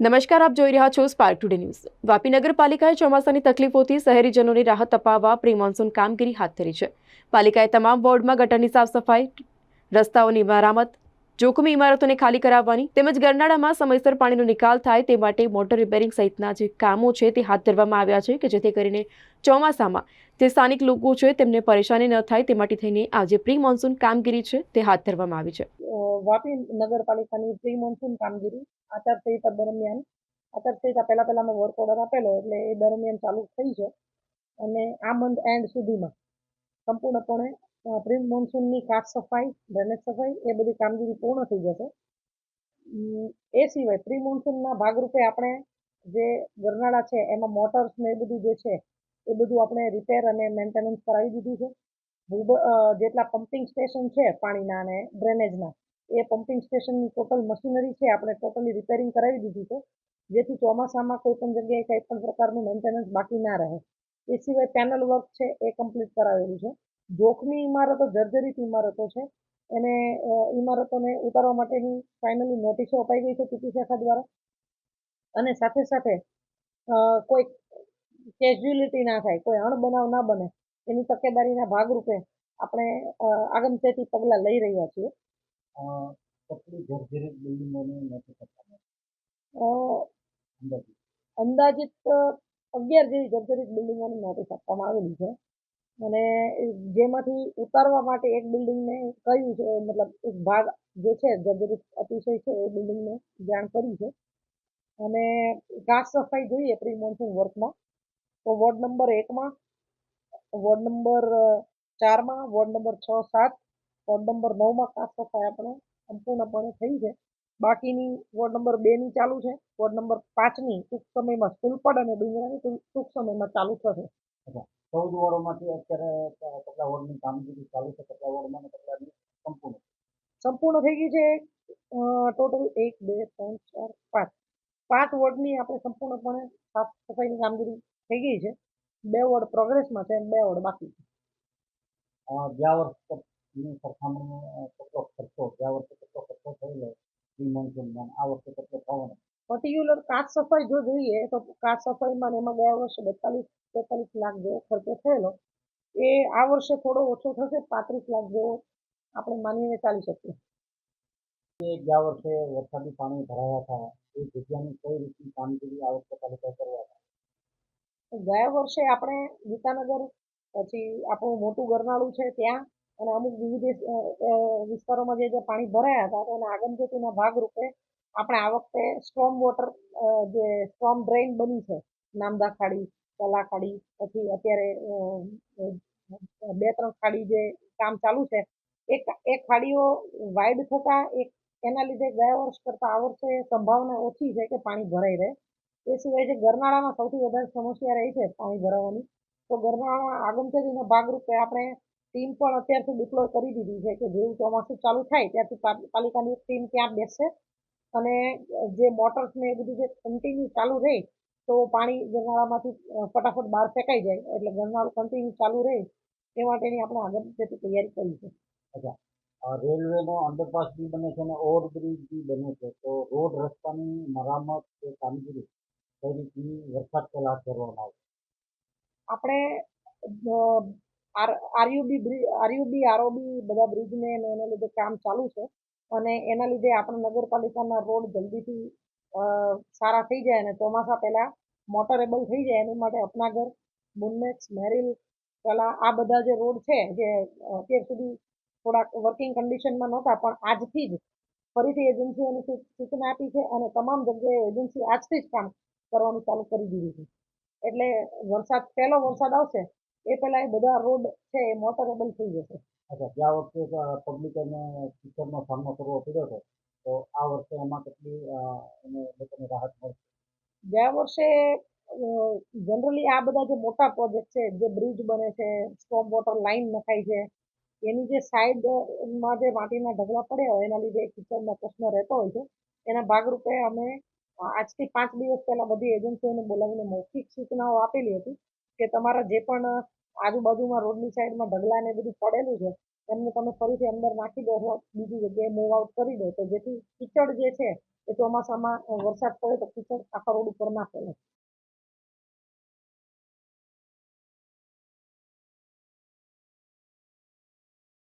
નમસ્કાર, આપ જોઈ રહ્યા છો સ્પાર્ક ટુડે ન્યૂઝ વાપી નગરપાલિકાએ ચોમાસાની તકલીફોથી શહેરીજનોને રાહત અપાવવા પ્રી મોન્સૂન કામગીરી હાથ ધરી છે. પાલિકાએ તમામ વોર્ડમાં ગટરની સાફ સફાઈ રસ્તાઓની મરામત જોખમી ઇમારતોને ખાલી કરાવવાની તેમજ ગરનાળામાં સમયસર પાણીનો નિકાલ થાય તે માટે મોટર રિપેરિંગ સહિતના જે કામો છે તે હાથ ધરવામાં આવ્યા છે કે જેથી કરીને ચોમાસામાં જે સ્થાનિક લોકો છે તેમને પરેશાની ન થાય તે માટે થઈને આ જે પ્રી મોન્સૂન કામગીરી છે તે હાથ ધરવામાં આવી છે. વાપી નગરપાલિકાની પ્રી મોન્સૂન કામગીરી આચારસંહિતા દરમિયાન, આચારસંહિતા પહેલા પહેલા મેં વર્ક ઓર્ડર આપેલો એટલે એ દરમિયાન ચાલુ થઈ છે અને આ મંથ એન્ડ સુધીમાં સંપૂર્ણપણે પ્રી મોન્સૂનની કાચ સફાઈ ડ્રેનેજ સફાઈ એ બધી કામગીરી પૂર્ણ થઈ જશે. એ સિવાય પ્રી મોન્સૂનના ભાગરૂપે આપણે જે ગરનાળા છે, એમાં મોટર્સ ને એ બધું જે છે, એ બધું આપણે રિપેર અને મેન્ટેનન્સ કરાવી દીધું છે. જેટલા પમ્પિંગ સ્ટેશન છે પાણીના અને ડ્રેનેજના એ પમ્પિંગ સ્ટેશનની ટોટલ મશીનરી છે, આપણે ટોટલી રિપેરિંગ કરાવી દીધી છે. જેથી ચોમાસામાં કોઈ પણ જગ્યાએ કંઈ પણ પ્રકારનું મેન્ટેનન્સ બાકી ના રહે. એ સિવાય પેનલ વર્ક છે, એ કમ્પ્લીટ કરાવેલું છે. જોખમી ઇમારતો જર્જરિત ઇમારતો છે. એને ઇમારતોને ઉતારવા માટેની ફાઇનલી નોટિસો અપાઈ ગઈ છે પીટી શાખા દ્વારા. અને સાથે સાથે કોઈ કેઝ્યુઅલિટી ના થાય કોઈ અણબનાવ ના બને એની તકેદારીના ભાગરૂપે આપણે આગમચેતી પગલાં લઈ રહ્યા છીએ. અંદાજિત અગિયાર જેવી જર્જરિત બિલ્ડિંગોની નોટિસ આપવામાં આવેલી છે અને જેમાંથી ઉતારવા માટે એક બિલ્ડિંગને કહ્યું છે, મતલબ એક ભાગ જે છે, જર્જરિત અતિશય છે, એ બિલ્ડિંગને જાણ કરી છે. અને ઘાસ સફાઈ જોઈએ પ્રી મોન્સૂન વર્કમાં. તો વોર્ડ નંબર એકમાં, વોર્ડ નંબર ચારમાં, વોર્ડ નંબર છ, સાત, વોર્ડ નંબર નવમાં ઘાસ સફાઈ આપણે સંપૂર્ણપણે થઈ છે. બાકીની વોર્ડ નંબર બેની ચાલુ છે, વોર્ડ નંબર પાંચની ટૂંક સમયમાં સ્કૂલ પડ અને ડુંગરાની ટૂંક સમયમાં ચાલુ થશે. ચૌદ વોર્ડોમાંથી અત્યારે ક- કેટલા વોર્ડની કામગીરી ચાલુ છે. કેટલા વોર્ડમાં અને સંપૂર્ણ. સંપૂર્ણ થઈ ગઈ છે. ટોટલ એક બે ત્રણ ચાર પાંચ. પાંચ વોર્ડની આપણે સંપૂર્ણપણે સાફ સફાઈની કામગીરી થઈ ગઈ છે. બે વોર્ડ પ્રોગ્રેસમાં છે બે વોર્ડ બાકી છે. ગયા વર્ષની સરખામણીએ અ, કેટલો ખર્ચો ગયા વર્ષે કેટલો ખર્ચો થયેલો પ્રી મોન્સૂનમાં આ વર્ષે કેટલો થવાનો પર્ટિક્યુલર કાચ સફાઈ જો જોઈએ તો કાચ સફાઈમાં એમાં ગયા વર્ષે બેતાલીસ બેતાલીસ લાખ જેવો ખર્ચો થયેલો. એ આ વર્ષે થોડો ઓછો થશે પાંત્રીસ લાખ જેવો આપણે માનીને ચાલી શકીએ. ગયા વર્ષે વરસાદી પાણી ભરાયા હતા. એ જગ્યાની કઈ રીતની કામગીરી આ વખતે પાલિકાએ કરવા ગયા વર્ષે આપણે ગીતાનગર પછી આપણું મોટું ગરનાળું છે ત્યાં અને અમુક વિવિધ વિસ્તારોમાં જે જે પાણી ભરાયા હતા તો એના આગમચેતીના ભાગરૂપે આપણે આ વખતે સ્ટ્રોમ વોટર જે સ્ટ્રોમ ડ્રેઇન બની છે નામદા ખાડી કલા ખાડી પછી અત્યારે બે ત્રણ ખાડી જે કામ ચાલુ છે, એક એ ખાડીઓ વાઇડ થતા, એક એના લીધે ગયા વર્ષ કરતાં આ વર્ષે સંભાવના ઓછી છે કે પાણી ભરાઈ રહે. એ સિવાય જે ગરનાળામાં સૌથી વધારે સમસ્યા રહી છે પાણી ભરાવાની, તો ગરનાળા આગમચેતીના ભાગરૂપે આપણે ટીમ પણ અત્યારથી ડિપ્લોય કરી દીધી છે કે જેવું ચોમાસું ચાલુ થાય ત્યારથી પાલિકાની ટીમ ત્યાં બેસશે. અને જે મોટર્સ ને એ બધું જે કન્ટિન્યુ ચાલુ રહે તો પાણી ગરનાળામાંથી ફટાફટ બહાર ફેંકાઈ જાય. એટલે ગરનાળું કન્ટિન્યુ ચાલુ રહે એ માટેની આપણે આગમચેતી તૈયારી કરી છે. રેલવે રેલવેનો અંડરપાસ બી બને છે અને ઓવરબ્રિજ બી બને છે. તો રોડ રસ્તાની મરામત કે કામગીરી કઈ રીતની વરસાદ પહેલા હાથ ધરવામાં આવે આપણે આરયુબી બ્રિજ આરયુબી આરઓબી બધા બ્રિજને એના લીધે કામ ચાલુ છે. અને એના લીધે આપણે નગરપાલિકાના રોડ જલ્દીથી સારા થઈ જાય અને ચોમાસા પહેલા મોટરેબલ થઈ જાય એની માટે અપનાગર, મુન્નેક્સ, મેરિલ, કલા, આ બધા જે રોડ છે જે અત્યાર સુધી થોડાક વર્કિંગ કન્ડિશનમાં નહોતા, પણ આજથી જ ફરીથી એજન્સીઓને સૂચના આપી છે અને તમામ જગ્યાએ એજન્સી આજથી જ કામ કરવાનું ચાલુ કરી દીધું છે. એટલે વરસાદ, પહેલો વરસાદ આવશે, એ પહેલાં એ બધા રોડ છે એ મોટરેબલ થઈ જશે. અચ્છા, ગયા વખતે પબ્લિકને કિચડનો સામનો કરવો પડ્યો છે તો આ વર્ષે એમાં કેટલી એને લોકોને રાહત મળશે ગયા વર્ષે જનરલી આ બધા જે મોટા પ્રોજેક્ટ છે, જે બ્રિજ બને છે સ્ટોમ વોટર લાઇન નખાય છે, એની જે સાઈડમાં જે માટીના ઢગલા પડ્યા હોય, એના લીધે કિચનનો પ્રશ્ન રહેતો હોય છે. એના ભાગરૂપે અમે આજથી પાંચ દિવસ પહેલા બધી એજન્સીઓને બોલાવીને મૌખિક સૂચનાઓ આપેલી હતી કે તમારા જે પણ આજુબાજુમાં રોડની સાઈડમાં ઢગલા ને બધું પડેલું છે, એમને તમે ફરીથી અંદર નાખી દો બીજી જગ્યાએ મૂવ આઉટ કરી દો. તો જેથી કીચડ જે છે એ ચોમાસામાં વરસાદ પડે તો કીચડ આખા રોડ ઉપર ના ફેલે